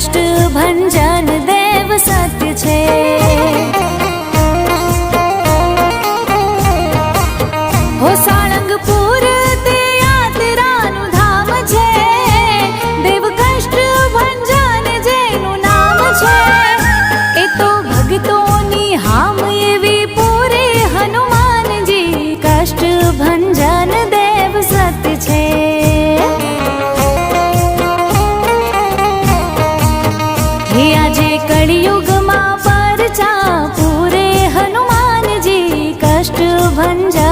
कष्ट भन जान હે આજે કળિયુગમાં પરચા પૂરે હનુમાનજી કષ્ટ ભંજા